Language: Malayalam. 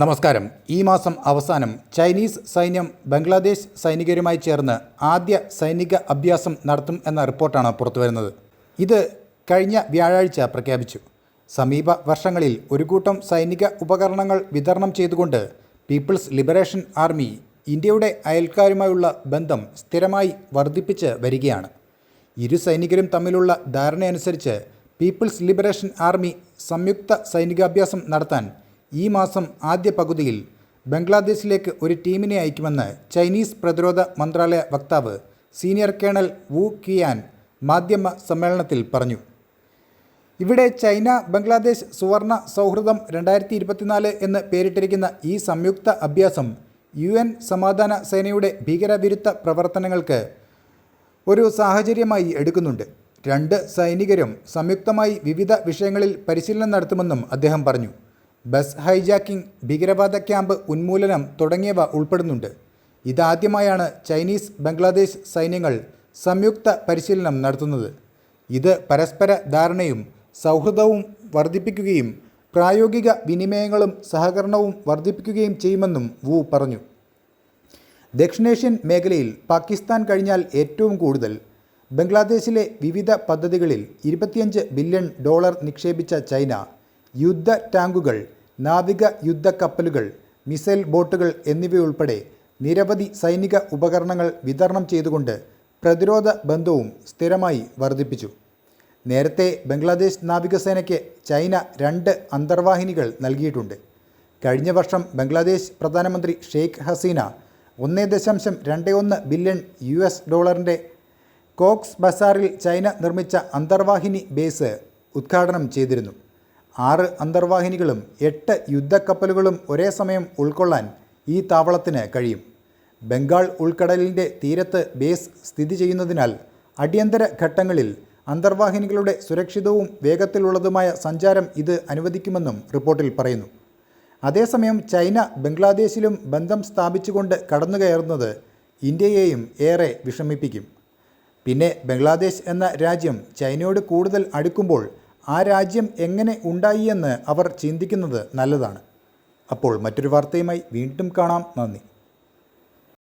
നമസ്കാരം. ഈ മാസം അവസാനം ചൈനീസ് സൈന്യം ബംഗ്ലാദേശ് സൈനികരുമായി ചേർന്ന് ആദ്യ സൈനിക അഭ്യാസം നടത്തും എന്ന റിപ്പോർട്ടാണ് പുറത്തുവരുന്നത്. ഇത് കഴിഞ്ഞ വ്യാഴാഴ്ച പ്രഖ്യാപിച്ചു. സമീപ വർഷങ്ങളിൽ ഒരു കൂട്ടം സൈനിക ഉപകരണങ്ങൾ വിതരണം ചെയ്തുകൊണ്ട് പീപ്പിൾസ് ലിബറേഷൻ ആർമി ഇന്ത്യയുടെ അയൽക്കാരുമായുള്ള ബന്ധം സ്ഥിരമായി വർദ്ധിപ്പിച്ച് വരികയാണ്. ഇരു സൈനികരും തമ്മിലുള്ള ധാരണയനുസരിച്ച് പീപ്പിൾസ് ലിബറേഷൻ ആർമി സംയുക്ത സൈനികാഭ്യാസം നടത്താൻ ഈ മാസം ആദ്യ പകുതിയിൽ ബംഗ്ലാദേശിലേക്ക് ഒരു ടീമിനെ അയക്കുമെന്ന് ചൈനീസ് പ്രതിരോധ മന്ത്രാലയ വക്താവ് സീനിയർ കേണൽ വു കിയാൻ മാധ്യമ സമ്മേളനത്തിൽ പറഞ്ഞു. ഇവിടെ ചൈന ബംഗ്ലാദേശ് സുവർണ സൗഹൃദം രണ്ടായിരത്തി ഇരുപത്തിനാല് എന്ന് പേരിട്ടിരിക്കുന്ന ഈ സംയുക്ത അഭ്യാസം യു എൻ സമാധാന സേനയുടെ ഭീകരവിരുദ്ധ പ്രവർത്തനങ്ങൾക്ക് ഒരു സാഹചര്യമായി എടുക്കുന്നുണ്ട്. രണ്ട് സൈനികരും സംയുക്തമായി വിവിധ വിഷയങ്ങളിൽ പരിശീലനം നടത്തുമെന്നും അദ്ദേഹം പറഞ്ഞു. ബസ് ഹൈജാക്കിംഗ് ഭീകരവാദ ക്യാമ്പ് ഉന്മൂലനം തുടങ്ങിയവ ഉൾപ്പെടുന്നുണ്ട്. ഇതാദ്യമായാണ് ചൈനീസ് ബംഗ്ലാദേശ് സൈന്യങ്ങൾ സംയുക്ത പരിശീലനം നടത്തുന്നത്. ഇത് പരസ്പര ധാരണയും സൗഹൃദവും വർദ്ധിപ്പിക്കുകയും പ്രായോഗിക വിനിമയങ്ങളും സഹകരണവും വർദ്ധിപ്പിക്കുകയും ചെയ്യുമെന്നും വു പറഞ്ഞു. ദക്ഷിണേഷ്യൻ മേഖലയിൽ പാകിസ്ഥാൻ കഴിഞ്ഞാൽ ഏറ്റവും കൂടുതൽ. ബംഗ്ലാദേശിലെ വിവിധ പദ്ധതികളിൽ ഇരുപത്തിയഞ്ച് ബില്യൺ ഡോളർ നിക്ഷേപിച്ച ചൈന യുദ്ധ ടാങ്കുകൾ നാവിക യുദ്ധ കപ്പലുകൾ മിസൈൽ ബോട്ടുകൾ എന്നിവയുൾപ്പെടെ നിരവധി സൈനിക ഉപകരണങ്ങൾ വിതരണം ചെയ്തുകൊണ്ട് പ്രതിരോധ ബന്ധവും സ്ഥിരമായി വർദ്ധിപ്പിച്ചു. നേരത്തെ ബംഗ്ലാദേശ് നാവികസേനയ്ക്ക് ചൈന രണ്ട് അന്തർവാഹിനികൾ നൽകിയിട്ടുണ്ട്. കഴിഞ്ഞ വർഷം ബംഗ്ലാദേശ് പ്രധാനമന്ത്രി ഷെയ്ഖ് ഹസീന ഒന്നേ ദശാംശം രണ്ട് ഒന്ന് ബില്യൺ യു എസ് ഡോളറിന്റെ കോക്സ് ബസാറിൽ ചൈന നിർമ്മിച്ച അന്തർവാഹിനി ബേസ് ഉദ്ഘാടനം ചെയ്തിരുന്നു. ആറ് അന്തർവാഹിനികളും എട്ട് യുദ്ധക്കപ്പലുകളും ഒരേ സമയം ഉൾക്കൊള്ളാൻ ഈ താവളത്തിന് കഴിയും. ബംഗാൾ ഉൾക്കടലിന്റെ തീരത്ത് ബേസ് സ്ഥിതി ചെയ്യുന്നതിനാൽ അടിയന്തര ഘട്ടങ്ങളിൽ അന്തർവാഹിനികളുടെ സുരക്ഷിതവും വേഗത്തിലുള്ളതുമായ സഞ്ചാരം ഇത് അനുവദിക്കുമെന്നും റിപ്പോർട്ടിൽ പറയുന്നു. അതേസമയം ചൈന ബംഗ്ലാദേശിലും ബന്ധം സ്ഥാപിച്ചുകൊണ്ട് കടന്നുകയറുന്നത് ഇന്ത്യയെയും ഏറെ വിഷമിപ്പിക്കും. പിന്നെ ബംഗ്ലാദേശ് എന്ന രാജ്യം ചൈനയോട് കൂടുതൽ അടുക്കുമ്പോൾ ആ രാജ്യം എങ്ങനെ ഉണ്ടായി എന്ന് അവർ ചിന്തിക്കുന്നത് നല്ലതാണ്. അപ്പോൾ മറ്റൊരു വാർത്തയുമായി വീണ്ടും കാണാം. നന്ദി.